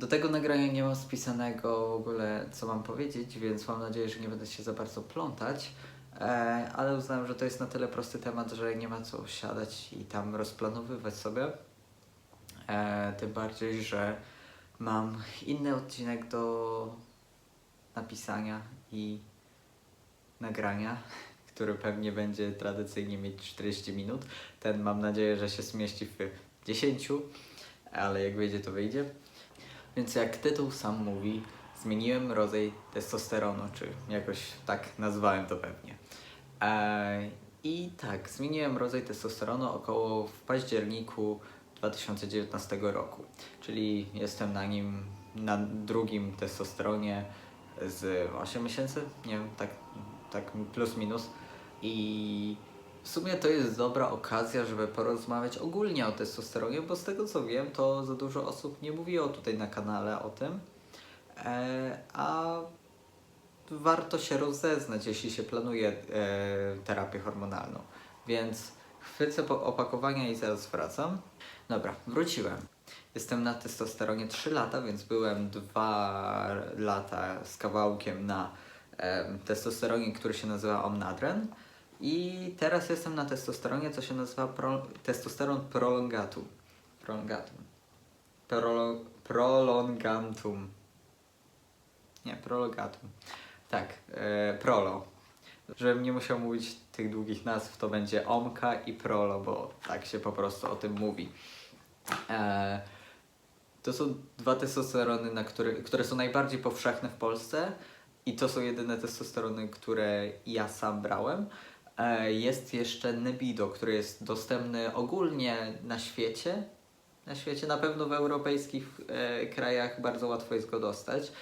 Do tego nagrania nie mam spisanego w ogóle, co mam powiedzieć, więc mam nadzieję, że nie będę się za bardzo plątać. E, ale uznałem, że to jest na tyle prosty temat, że nie ma co siadać i tam rozplanowywać sobie. E, tym bardziej, że mam inny odcinek do napisania i nagrania, który pewnie będzie tradycyjnie mieć 40 minut. Ten mam nadzieję, że się zmieści w 10, ale jak wyjdzie, to wyjdzie. Więc jak tytuł sam mówi, zmieniłem rodzaj testosteronu, czy jakoś tak nazwałem to pewnie. Eee, I tak, zmieniłem rodzaj testosteronu około w październiku 2019 roku, czyli jestem na nim, na drugim testosteronie z 8 miesięcy, nie wiem, tak, tak plus minus. I w sumie to jest dobra okazja, żeby porozmawiać ogólnie o testosteronie, bo z tego co wiem, to za dużo osób nie mówiło tutaj na kanale o tym. E, a warto się rozeznać, jeśli się planuje e, terapię hormonalną. Więc chwycę po opakowania i zaraz wracam. Dobra, wróciłem. Jestem na testosteronie 3 lata, więc byłem 2 lata z kawałkiem na em, testosteronie, który się nazywa Omnadren. I teraz jestem na testosteronie, co się nazywa pro, testosteron prolongatum. Prolongatum. Prolo, prolongantum. Nie, prolongatum. Tak, e, prolo. Żebym nie musiał mówić tych długich nazw, to będzie omka i prolo, bo tak się po prostu o tym mówi. E, to są dwa testosterony, na które, które są najbardziej powszechne w Polsce i to są jedyne testosterony, które ja sam brałem. E, Jest jeszcze Nebido, który jest dostępny ogólnie na świecie. Na świecie, na pewno w europejskich e, krajach bardzo łatwo jest go dostać.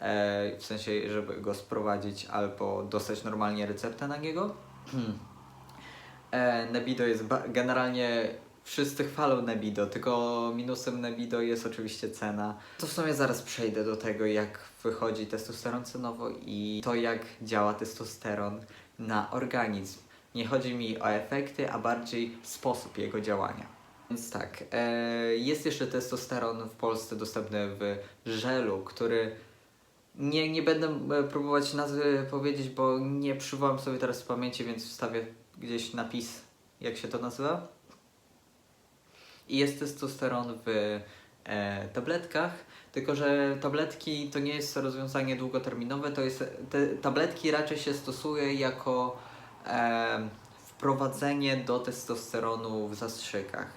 E, w sensie, żeby go sprowadzić albo dostać normalnie receptę na niego. Nebido jest generalnie wszyscy chwalą Nebido, tylko minusem Nebido jest oczywiście cena. To w sumie zaraz przejdę do tego, jak wychodzi testosteron cenowo i to, jak działa testosteron na organizm. Nie chodzi mi o efekty, a bardziej sposób jego działania. Więc tak, e, jest jeszcze testosteron w Polsce dostępny w żelu, który nie, nie będę e, próbować nazwy powiedzieć, bo nie przywołam sobie teraz z pamięci, więc wstawię gdzieś napis, jak się to nazywa. I jest testosteron w e, tabletkach, tylko że tabletki to nie jest rozwiązanie długoterminowe, to jest, te tabletki raczej się stosuje jako e, wprowadzenie do testosteronu w zastrzykach.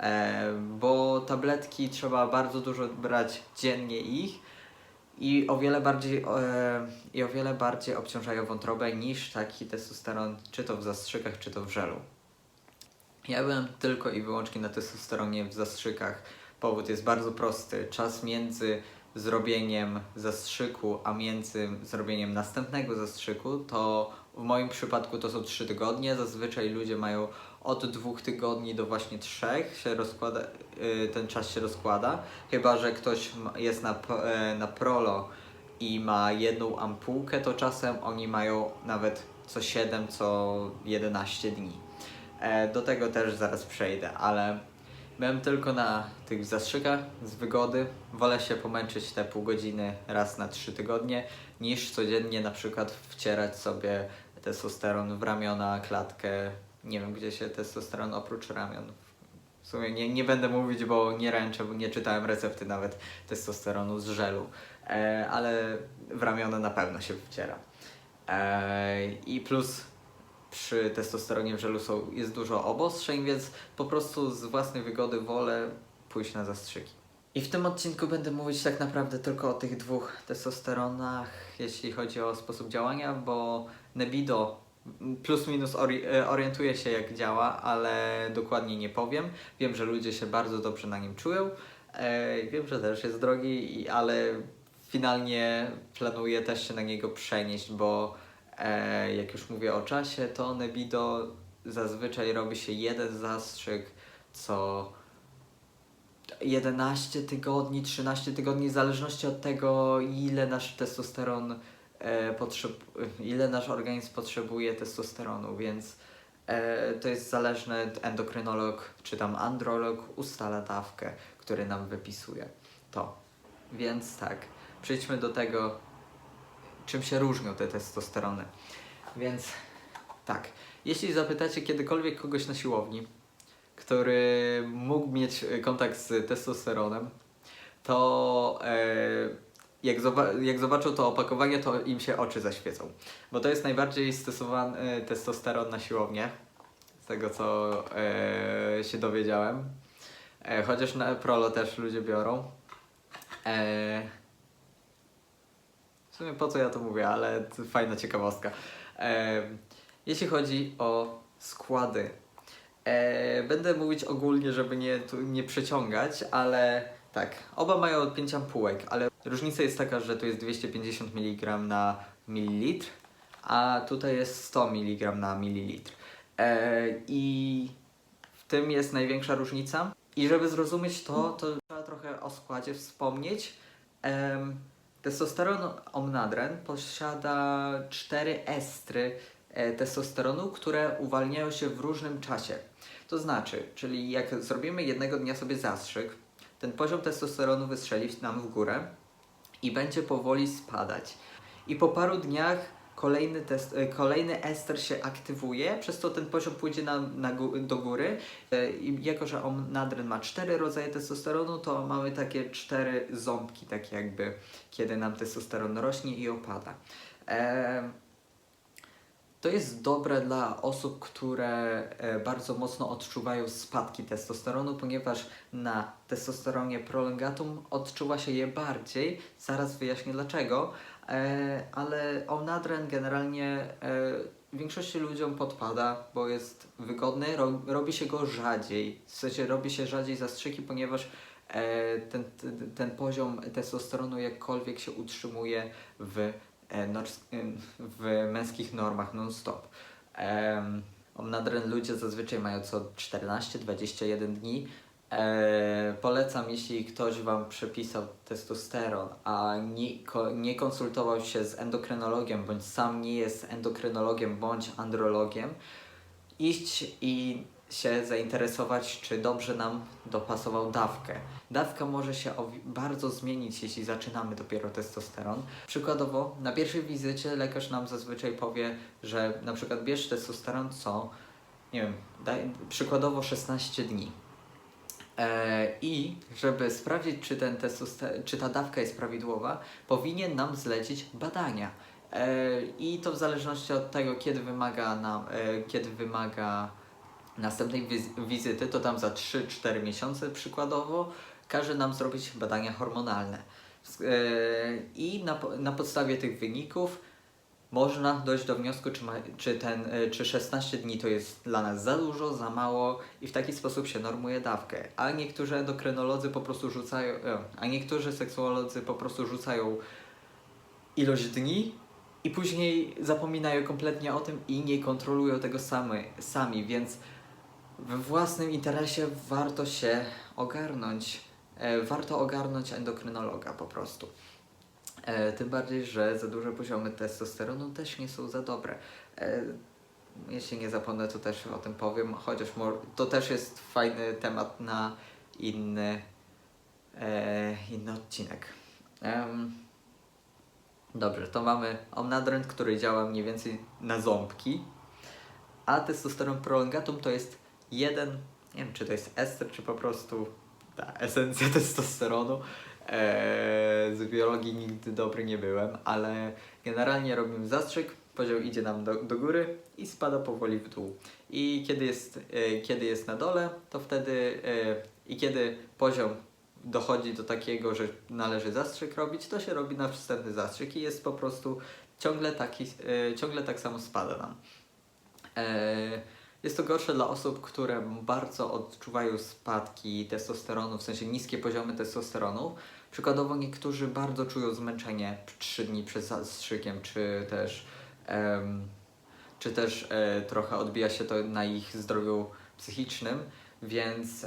E, bo tabletki trzeba bardzo dużo brać dziennie ich i o wiele bardziej e, i o wiele bardziej obciążają wątrobę niż taki testosteron, czy to w zastrzykach, czy to w żelu. Ja byłem tylko i wyłącznie na testosteronie w zastrzykach. Powód jest bardzo prosty. Czas między zrobieniem zastrzyku, a między zrobieniem następnego zastrzyku, to w moim przypadku to są 3 tygodnie. Zazwyczaj ludzie mają od dwóch tygodni do właśnie trzech się rozkłada, y, ten czas się rozkłada. Chyba, że ktoś jest na, e, na prolo i ma jedną ampułkę, to czasem oni mają nawet co 7, co 11 dni. E, Do tego też zaraz przejdę, ale byłem tylko na tych zastrzykach z wygody. Wolę się pomęczyć te pół godziny raz na trzy tygodnie, niż codziennie na przykład wcierać sobie testosteron w ramiona, klatkę. Nie wiem, gdzie się testosteron oprócz ramion. W sumie nie, nie będę mówić, bo nie ręczę, bo nie czytałem recepty nawet testosteronu z żelu, e, ale w ramiona na pewno się wciera. E, I plus przy testosteronie w żelu są, jest dużo obostrzeń, więc po prostu z własnej wygody wolę pójść na zastrzyki. I w tym odcinku będę mówić tak naprawdę tylko o tych dwóch testosteronach, jeśli chodzi o sposób działania, bo Nebido plus minus ori- e, orientuje się jak działa, ale dokładnie nie powiem. Wiem, że ludzie się bardzo dobrze na nim czują. E, wiem, że też jest drogi, ale finalnie planuję też się na niego przenieść, bo e, jak już mówię o czasie, to Nebido zazwyczaj robi się jeden zastrzyk co 11 tygodni, 13 tygodni, w zależności od tego, ile nasz testosteron e, ile nasz organizm potrzebuje testosteronu, więc e, to jest zależne, endokrynolog czy tam androlog ustala dawkę, który nam wypisuje. To. Więc tak, przejdźmy do tego, czym się różnią te testosterony. Więc tak, jeśli zapytacie kiedykolwiek kogoś na siłowni, który mógł mieć e, kontakt z testosteronem, to e, jak, zoba- jak zobaczą to opakowanie, to im się oczy zaświecą. Bo to jest najbardziej stosowany e, testosteron na siłownię, z tego co się dowiedziałem. Chociaż na prolo też ludzie biorą. E, w sumie po co ja to mówię, ale to fajna ciekawostka. E, jeśli chodzi o składy, e, będę mówić ogólnie, żeby nie, tu, nie przeciągać, ale tak, oba mają 5 ampułek, ale różnica jest taka, że tu jest 250 mg na mililitr, a tutaj jest 100 mg na mililitr. E, I w tym jest największa różnica. I żeby zrozumieć to, to trzeba trochę o składzie wspomnieć. Em, testosteron omnadren posiada cztery estry e, testosteronu, które uwalniają się w różnym czasie. To znaczy, czyli jak zrobimy jednego dnia sobie zastrzyk, ten poziom testosteronu wystrzeli nam w górę i będzie powoli spadać. I po paru dniach kolejny, test, e, kolejny ester się aktywuje, przez to ten poziom pójdzie na gó- do góry. E, I jako, że on nadren ma cztery rodzaje testosteronu, to mamy takie cztery ząbki, tak jakby, kiedy nam testosteron rośnie i opada. Em, to jest dobre dla osób, które e, bardzo mocno odczuwają spadki testosteronu, ponieważ na testosteronie prolongatum odczuwa się je bardziej. Zaraz wyjaśnię dlaczego, e, ale onadren generalnie e, większości ludziom podpada, bo jest wygodny, ro, robi się go rzadziej. W sensie robi się rzadziej zastrzyki, ponieważ e, ten, ten, poziom testosteronu jakkolwiek się utrzymuje w e, w męskich normach non-stop. Omnadren ludzie zazwyczaj mają co 14-21 dni. E, polecam, jeśli ktoś Wam przepisał testosteron, a nie, ko, nie konsultował się z endokrynologiem, bądź sam nie jest endokrynologiem bądź andrologiem, iść i się zainteresować, czy dobrze nam dopasował dawkę. Dawka może się bardzo zmienić, jeśli zaczynamy dopiero testosteron. Przykładowo, na pierwszej wizycie lekarz nam zazwyczaj powie, że na przykład bierz testosteron co, nie wiem, daj, przykładowo 16 dni. E, I żeby sprawdzić, czy, ten czy ta dawka jest prawidłowa, powinien nam zlecić badania. E, I to w zależności od tego, kiedy wymaga nam, e, kiedy wymaga następnej wiz- wizyty, to tam za 3-4 miesiące przykładowo, każe nam zrobić badania hormonalne. I na, na podstawie tych wyników można dojść do wniosku, czy, ma, czy, ten, e, czy 16 dni to jest dla nas za dużo, za mało i w taki sposób się normuje dawkę. A niektórzy endokrynolodzy po prostu rzucają, e, a niektórzy seksuolodzy po prostu rzucają ilość dni i później zapominają kompletnie o tym i nie kontrolują tego samy, sami, więc we własnym interesie warto się ogarnąć. E, warto ogarnąć endokrynologa po prostu. E, tym bardziej, że za duże poziomy testosteronu też nie są za dobre. E, jeśli nie zapomnę, to też o tym powiem, chociaż to też jest fajny temat na inny, e, inny odcinek. Em, dobrze, to mamy omnadrent, który działa mniej więcej na ząbki, a testosteron prolongatum to jest jeden, nie wiem czy to jest ester, czy po prostu ta esencja testosteronu. Eee, z biologii nigdy dobry nie byłem, ale generalnie robimy zastrzyk, poziom idzie nam do, do góry i spada powoli w dół. I kiedy jest, e, kiedy jest na dole, to wtedy e, i kiedy poziom dochodzi do takiego, że należy zastrzyk robić, to się robi następny zastrzyk i jest po prostu ciągle, taki, e, ciągle tak samo spada nam. Jest to gorsze dla osób, które bardzo odczuwają spadki testosteronu, w sensie niskie poziomy testosteronu. Przykładowo niektórzy bardzo czują zmęczenie 3 dni przed zastrzykiem, czy też, em, czy też e, trochę odbija się to na ich zdrowiu psychicznym, więc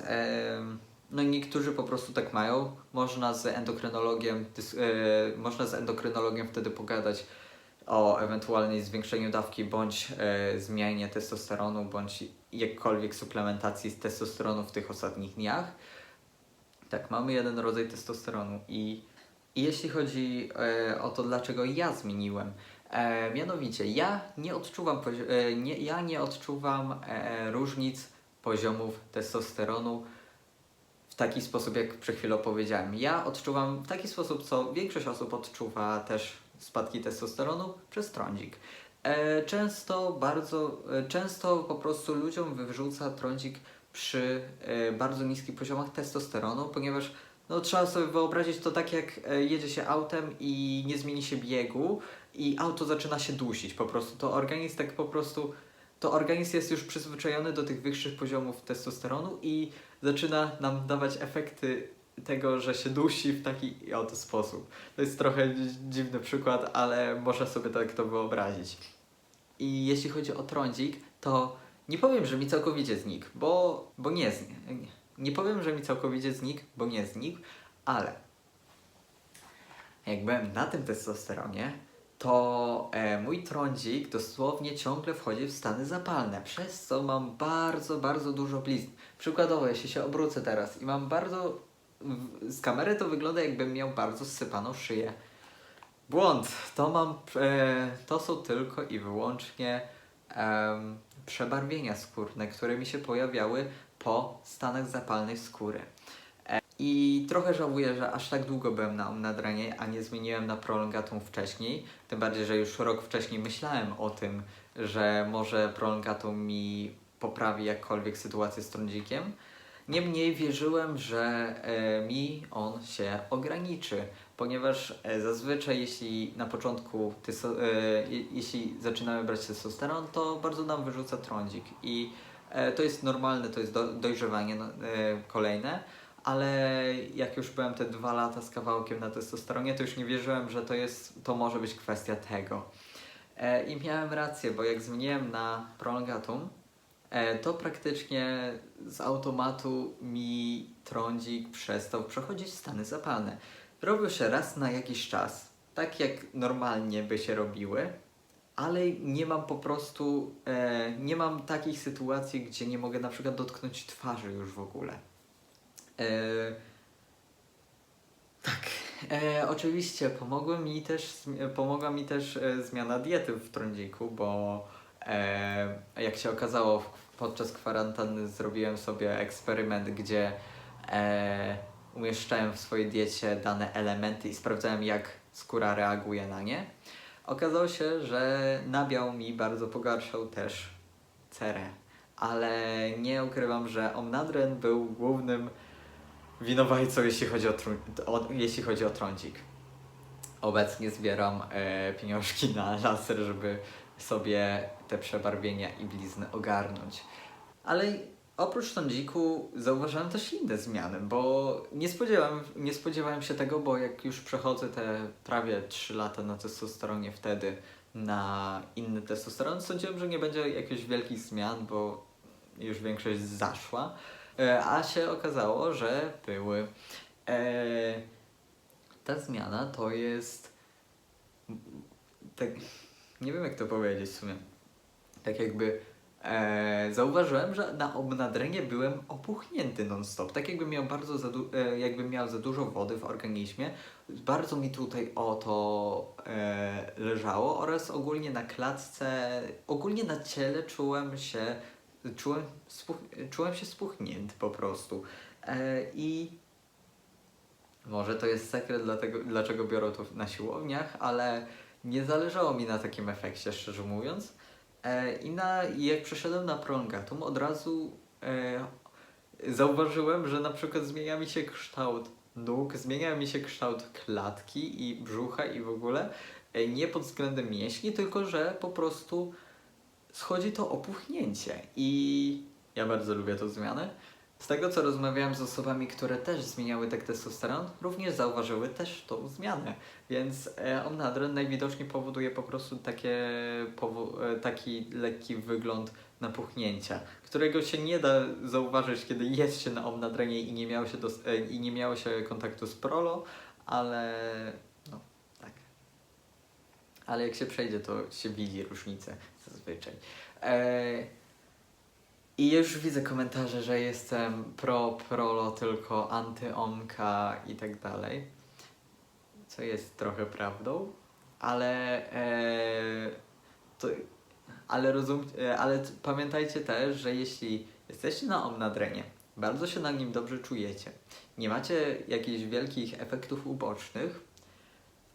no niektórzy po prostu tak mają. Można z endokrynologiem, dys, e, można z endokrynologiem wtedy pogadać o ewentualnej zwiększeniu dawki bądź e, zmianie testosteronu, bądź jakkolwiek suplementacji z testosteronu w tych ostatnich dniach. Tak, mamy jeden rodzaj testosteronu i I jeśli chodzi e, o to, dlaczego ja zmieniłem, e, mianowicie ja nie odczuwam, e, nie, ja nie odczuwam e, różnic poziomów testosteronu w taki sposób, jak przed chwilą powiedziałem. Ja odczuwam w taki sposób, co większość osób odczuwa też spadki testosteronu przez trądzik. E, często bardzo, e, często po prostu ludziom wyrzuca trądzik przy e, bardzo niskich poziomach testosteronu, ponieważ no, trzeba sobie wyobrazić to tak, jak jedzie się autem i nie zmieni się biegu i auto zaczyna się dusić po prostu. To organizm tak po prostu, to organizm jest już przyzwyczajony do tych wyższych poziomów testosteronu i zaczyna nam dawać efekty tego, że się dusi w taki oto sposób. To jest trochę dzi- dziwny przykład, ale można sobie tak to wyobrazić. I jeśli chodzi o trądzik, to nie powiem, że mi całkowicie znikł, bo, bo nie znikł. Nie, nie powiem, że mi całkowicie znikł, bo nie znikł, ale jak byłem na tym testosteronie, to e, mój trądzik dosłownie ciągle wchodzi w stany zapalne, przez co mam bardzo, bardzo dużo blizn. Przykładowo, jeśli się obrócę teraz i mam bardzo. Z kamery to wygląda, jakbym miał bardzo zsypaną szyję. Błąd. To mam. E, to są tylko i wyłącznie em, przebarwienia skórne, które mi się pojawiały po stanach zapalnych skóry. E, I trochę żałuję, że aż tak długo byłem na Omnadrenie, a nie zmieniłem na prolongatum wcześniej. Tym bardziej, że już rok wcześniej myślałem o tym, że może prolongatum mi poprawi jakkolwiek sytuację z trądzikiem. Niemniej wierzyłem, że e, mi on się ograniczy, ponieważ e, zazwyczaj jeśli na początku, e, je, jeśli zaczynamy brać testosteron, to bardzo nam wyrzuca trądzik i to jest normalne, to jest do, dojrzewanie no, kolejne, ale jak już byłem te dwa lata z kawałkiem na testosteronie, to już nie wierzyłem, że to jest, to może być kwestia tego. I miałem rację, bo jak zmieniłem na prolongatum, to praktycznie z automatu mi trądzik przestał przechodzić stany zapalne. Robił się raz na jakiś czas, tak jak normalnie by się robiły, ale nie mam po prostu, e, nie mam takich sytuacji, gdzie nie mogę na przykład dotknąć twarzy już w ogóle. E, tak. E, oczywiście pomogły mi też, pomogła mi też e, zmiana diety w trądziku, bo e, jak się okazało podczas kwarantanny zrobiłem sobie eksperyment, gdzie e, umieszczałem w swojej diecie dane elementy i sprawdzałem jak skóra reaguje na nie. Okazało się, że nabiał mi bardzo pogarszał też cerę, ale nie ukrywam, że Omnadren był głównym winowajcą, jeśli chodzi o, o, jeśli chodzi o trądzik. Obecnie zbieram e, pieniążki na laser, żeby sobie te przebarwienia i blizny ogarnąć. Ale oprócz trądziku zauważyłem też inne zmiany, bo nie spodziewałem, nie spodziewałem się tego, bo jak już przechodzę te prawie 3 lata na testosteronie wtedy na inny testosteron, sądziłem, że nie będzie jakichś wielkich zmian, bo już większość zaszła. E, A się okazało, że były. E, ta zmiana to jest. Tak, nie wiem jak to powiedzieć w sumie. Tak jakby e, zauważyłem, że na obnadrenie byłem opuchnięty non-stop. Tak jakbym miał bardzo za, e, miał za dużo wody w organizmie. Bardzo mi tutaj o to e, leżało oraz ogólnie na klatce, ogólnie na ciele czułem się czułem, spuch- czułem się spuchnięty po prostu. E, I może to jest sekret, dlatego, dlaczego biorę to na siłowniach, ale nie zależało mi na takim efekcie, szczerze mówiąc. E, I na, jak przeszedłem na prolongatum, od razu e, zauważyłem, że na przykład zmienia mi się kształt nóg, zmienia mi się kształt klatki i brzucha i w ogóle. E, nie pod względem mięśni, tylko że po prostu schodzi to opuchnięcie i ja bardzo lubię tą zmianę. Z tego co rozmawiałem z osobami, które też zmieniały tak testosteron, również zauważyły też tą zmianę. Więc e, Omnadren najwidoczniej powoduje po prostu takie, powo- e, taki lekki wygląd napuchnięcia, którego się nie da zauważyć, kiedy jest się na Omnadrenie i nie miało się, e, i nie miało się kontaktu z Prolo, ale no tak. Ale jak się przejdzie, to się widzi różnicę zazwyczaj. I już widzę komentarze, że jestem pro prolo, tylko antyomka i tak dalej. co jest trochę prawdą, ale e, to, ale rozum, e, ale pamiętajcie też, że jeśli jesteście na Omnadrenie, bardzo się na nim dobrze czujecie, nie macie jakichś wielkich efektów ubocznych,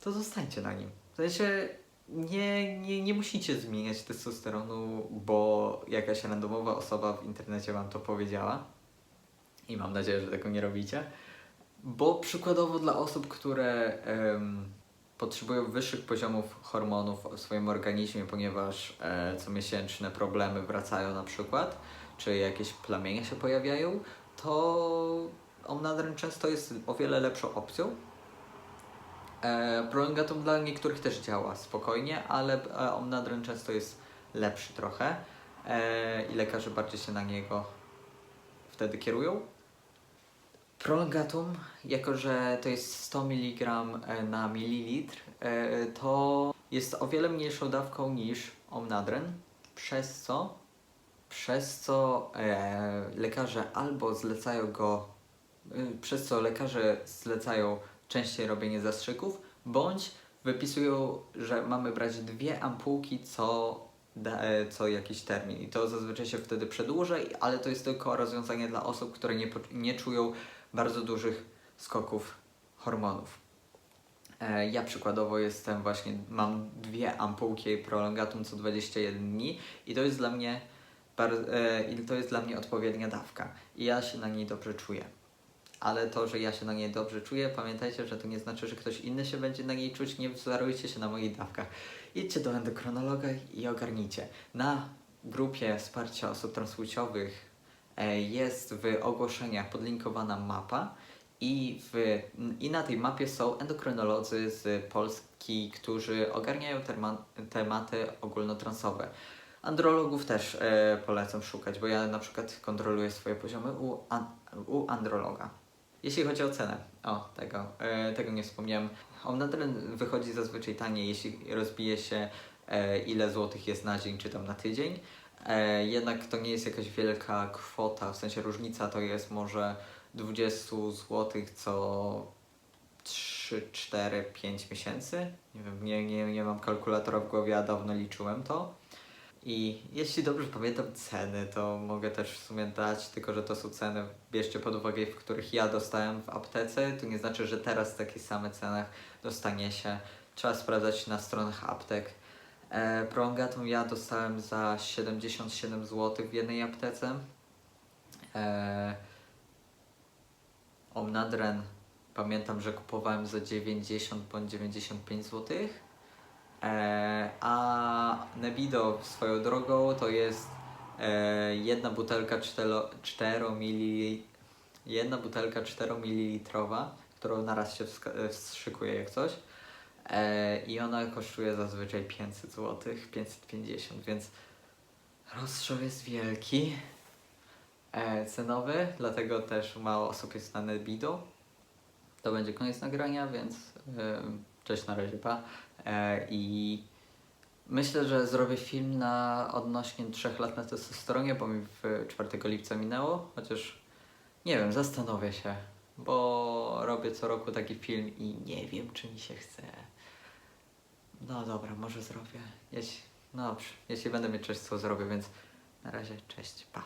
to zostańcie na nim. W sensie nie, nie, nie musicie zmieniać testosteronu, bo jakaś randomowa osoba w internecie wam to powiedziała. I mam nadzieję, że tego nie robicie. Bo przykładowo dla osób, które em, potrzebują wyższych poziomów hormonów w swoim organizmie, ponieważ e, comiesięczne problemy wracają na przykład, czy jakieś plamienia się pojawiają, to Omnadren często jest o wiele lepszą opcją. E, Prolongatum dla niektórych też działa spokojnie, ale e, Omnadren często jest lepszy trochę i lekarze bardziej się na niego wtedy kierują. Prolongatum, jako że to jest 100 mg na mililitr, e, to jest o wiele mniejszą dawką niż Omnadren, przez co, przez co e, lekarze albo zlecają go, e, przez co lekarze zlecają częściej robienie zastrzyków, bądź wypisują, że mamy brać dwie ampułki co, e, co jakiś termin. I to zazwyczaj się wtedy przedłuża, ale to jest tylko rozwiązanie dla osób, które nie, nie czują bardzo dużych skoków hormonów. E, Ja przykładowo jestem właśnie, mam dwie ampułki prolongatum co 21 dni i to jest dla mnie e, i to jest dla mnie odpowiednia dawka i ja się na niej dobrze czuję. Ale to, że ja się na niej dobrze czuję, pamiętajcie, że to nie znaczy, że ktoś inny się będzie na niej czuć, nie wzorujcie się na moich dawkach. Idźcie do endokronologa i ogarnijcie. Na grupie wsparcia osób transpłciowych e, jest w ogłoszeniach podlinkowana mapa i, w, i na tej mapie są endokrynolodzy z Polski, którzy ogarniają terma, tematy ogólnotransowe. Andrologów też e, polecam szukać, bo ja na przykład kontroluję swoje poziomy u, an, u androloga. Jeśli chodzi o cenę, o tego, e, tego nie wspomniałem. Omnadren wychodzi zazwyczaj taniej, jeśli rozbije się e, ile złotych jest na dzień czy tam na tydzień. E, jednak to nie jest jakaś wielka kwota, w sensie różnica to jest może 20 zł co 3, 4, 5 miesięcy. Nie wiem, nie, nie, nie mam kalkulatora w głowie, a dawno liczyłem to. I jeśli dobrze pamiętam ceny, to mogę też w sumie dać, tylko że to są ceny, bierzcie pod uwagę, w których ja dostałem w aptece. To nie znaczy, że teraz w takich samych cenach dostanie się. Trzeba sprawdzać na stronach aptek. E, ja dostałem za 77 zł w jednej aptece. E, Omnadren pamiętam, że kupowałem za 90 bądź 95 zł. E, a Nebido swoją drogą to jest e, jedna butelka 4, 4 ml, jedna butelka 4 ml, którą naraz się e, wstrzykuje jak coś. I ona kosztuje zazwyczaj 500 zł, 550, więc rozstrzał jest wielki, cenowy, dlatego też mało osób jest na Nebido. To będzie koniec nagrania, więc cześć na razie, pa. E, I myślę, że zrobię film na odnośnie 3 lat na testosteronie, bo mi w 4 lipca minęło, chociaż nie wiem, zastanowię się, bo robię co roku taki film i nie wiem, czy mi się chce. No dobra, może zrobię. Jeśli, no dobrze, jeśli będę mieć coś, co zrobię, więc na razie cześć, pa.